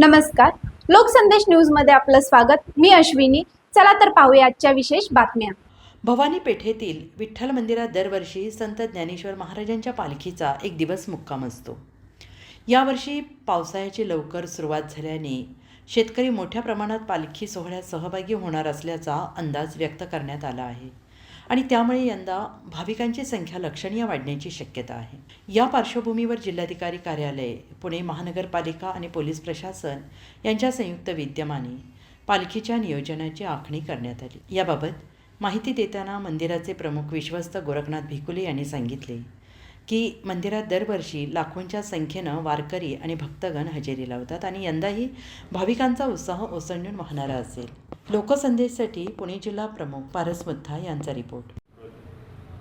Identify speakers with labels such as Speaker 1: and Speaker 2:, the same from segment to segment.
Speaker 1: नमस्कार. लोकसंदेश न्यूजमध्ये आपलं स्वागत. मी अश्विनी. चला तर पाहूया आजच्या विशेष बातम्या.
Speaker 2: भवानी पेठेतील विठ्ठल मंदिरात दरवर्षी संत ज्ञानेश्वर महाराजांच्या पालखीचा एक दिवस मुक्काम असतो. यावर्षी पावसाळ्याची लवकर सुरुवात झाल्याने शेतकरी मोठ्या प्रमाणात पालखी सोहळ्यात सहभागी होणार असल्याचा अंदाज व्यक्त करण्यात आला आहे. आणि त्यामुळे यंदा भाविकांची संख्या लक्षणीय वाढण्याची शक्यता आहे. या पार्श्वभूमीवर जिल्हाधिकारी कार्यालय पुणे महानगरपालिका आणि पोलीस प्रशासन यांच्या संयुक्त विद्यमाने पालखीच्या नियोजनाची आखणी करण्यात आली. याबाबत माहिती देताना मंदिराचे प्रमुख विश्वस्त गोरखनाथ भिकुले यांनी सांगितले की मंदिरात दरवर्षी लाखोंच्या संख्येनं वारकरी आणि भक्तगण हजेरी लावतात आणि यंदाही भाविकांचा उत्साह ओसंडून वाहणारा असेल. लोकसंदेशसाठी पुणे जिल्हा प्रमुख पारस मुद्धा यांचा रिपोर्ट.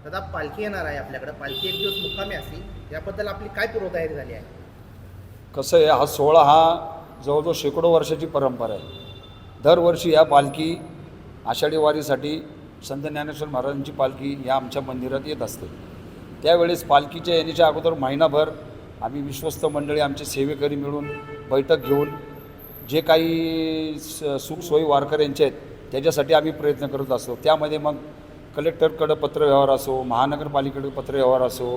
Speaker 3: दादा पालखी येणार आहे आपल्याकडे. पालखी एक दिवस मुक्कामी असतील याबद्दल आपली काय पूर्वतयारी झाली आहे?
Speaker 4: कसं आहे हा सोहळा हा जवळजवळ शेकडो वर्षाची परंपरा आहे. दरवर्षी या पालखी आषाढी वारीसाठी संत ज्ञानेश्वर महाराजांची पालखी या आमच्या मंदिरात येत असते. त्यावेळेस पालखीच्या येण्याच्या अगोदर महिनाभर आम्ही विश्वस्त मंडळी आमचे सेवेकरी मिळून बैठक घेऊन जे काही स सुखसोयी वारकऱ्यांचे आहेत त्याच्यासाठी आम्ही प्रयत्न करत असतो. त्यामध्ये मग कलेक्टरकडं पत्रव्यवहार असो महानगरपालिकेकडे पत्रव्यवहार असो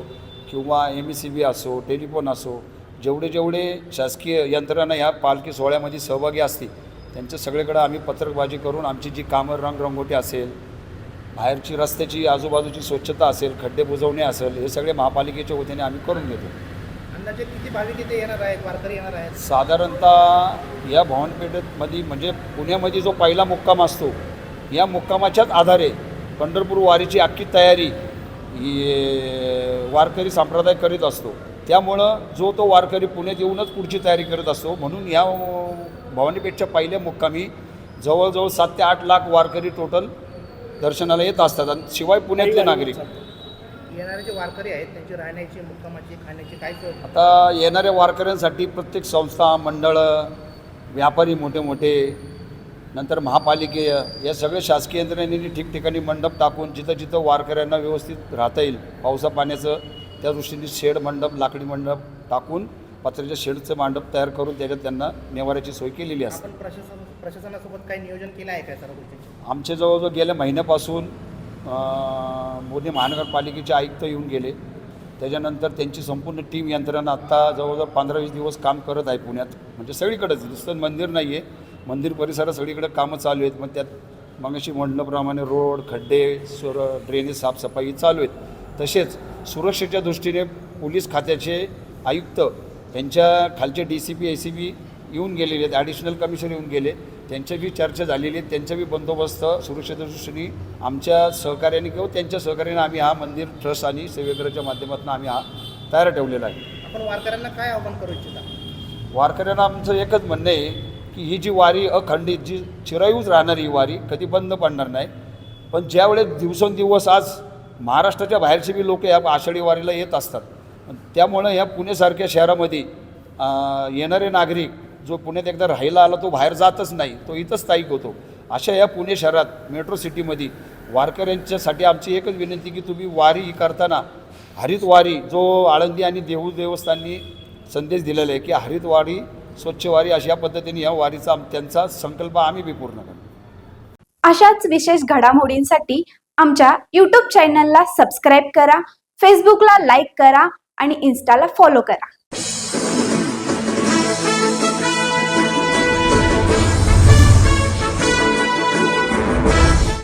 Speaker 4: किंवा एम ई सी बी असो टेलिफोन असो जेवढे जेवढे शासकीय यंत्रणा या पालखी सोहळ्यामध्ये सहभागी असतील त्यांच्या सगळीकडं आम्ही पत्रकबाजी करून आमची जी कामं रंगरंगोटी असेल बाहेरची रस्त्याची आजूबाजूची स्वच्छता असेल खड्डे बुजवणे असेल हे सगळे महापालिकेच्या वतीने आम्ही करून घेतो.
Speaker 3: अंदाजे किती भाविक इथे येणार आहेत वारकरी येणार आहेत?
Speaker 4: साधारणतः या भवनपेठेमध्ये म्हणजे पुण्यामध्ये जो पहिला मुक्काम असतो या मुक्कामाच्याच आधारे पंढरपूर वारीची अख्खी तयारी वारकरी संप्रदाय करीत असतो. त्यामुळं जो तो वारकरी पुण्यात येऊनच पुढची तयारी करत असतो. म्हणून या भवानीपेठच्या पहिल्या मुक्कामी जवळजवळ सात ते आठ लाख वारकरी टोटल दर्शनाला येत असतात. आणि शिवाय पुण्यातले नागरिक
Speaker 3: येणारे जे वारकरी आहेत त्यांची राहण्याची मुक्कामाची खाण्याची काय सोय
Speaker 4: आता येणाऱ्या वारकऱ्यांसाठी प्रत्येक संस्था मंडळं व्यापारी मोठे मोठे नंतर महापालिके या सगळे शासकीय यंत्रणेने ठिकठिकाणी मंडप टाकून जिथं जिथं वारकऱ्यांना व्यवस्थित राहता येईल पावसा पाण्याचं त्या दृष्टीने शेड मंडप लाकडी मंडप टाकून पत्र्याच्या शेडचं मंडप तयार करून त्याच्यात त्यांना निवाऱ्याची सोय केलेली असते.
Speaker 3: आपण प्रशासन प्रशासनासोबत काही नियोजन केलं आहे काय सर्व गोष्टींची?
Speaker 4: आमचे जवळजवळ गेल्या महिन्यापासून मोदी महानगरपालिकेचे आयुक्त येऊन गेले. त्याच्यानंतर त्यांची संपूर्ण टीम यंत्रणा आत्ता जवळजवळ पंधरा वीस दिवस काम करत आहे पुण्यात. म्हणजे सगळीकडेच नुसतं मंदिर नाही आहे मंदिर परिसरात सगळीकडे कामं चालू आहेत. मग त्यात मगाशी म्हणल्याप्रमाणे रोड खड्डे सुर ड्रेनेज साफसफाई चालू आहेत. तसेच सुरक्षेच्या दृष्टीने पोलीस खात्याचे आयुक्त त्यांच्या खालचे D C P A C B येऊन गेलेले आहेत. ॲडिशनल कमिशनर येऊन गेले. त्यांच्या बी चर्चा झालेली आहे त्यांचा बी बंदोबस्त सुरक्षेच्या दृष्टीने आमच्या सहकार्याने किंवा त्यांच्या सहकार्याने आम्ही हा मंदिर ट्रस्ट आणि सेवेकराच्या माध्यमातून आम्ही हा तयार ठेवलेला आहे.
Speaker 3: आपण वारकऱ्यांना काय आव्हान करू इच्छिता?
Speaker 4: वारकऱ्यांना आमचं एकच म्हणणं आहे की ही जी वारी अखंडित जी चिरायूच राहणारी ही वारी कधी बंद पडणार नाही. पण ज्यावेळेस दिवसेंदिवस आज महाराष्ट्राच्या बाहेरचे बी लोक या आषाढी वारीला येत असतात. त्यामुळं ह्या पुणेसारख्या शहरामध्ये येणारे नागरिक जो पुण्यात एकदा राहायला आला तो बाहेर जातच नाही तो इथंच स्थायिक होतो. अशा या पुणे शहरात मेट्रो सिटीमध्ये वारकऱ्यांच्यासाठी आमची एकच विनंती की तुम्ही वारी करताना हरितवारी जो आळंदी आणि देहू देवस्थानी संदेश दिलेला आहे की हरितवारी स्वच्छ वारी अशा पद्धतीने या वारीचा त्यांचा संकल्प आम्ही बी पूर्ण करतो.
Speaker 1: अशाच विशेष घडामोडींसाठी आमच्या यूट्यूब चॅनलला सबस्क्राईब करा फेसबुकला लाईक करा आणि इन्स्टाला फॉलो करा.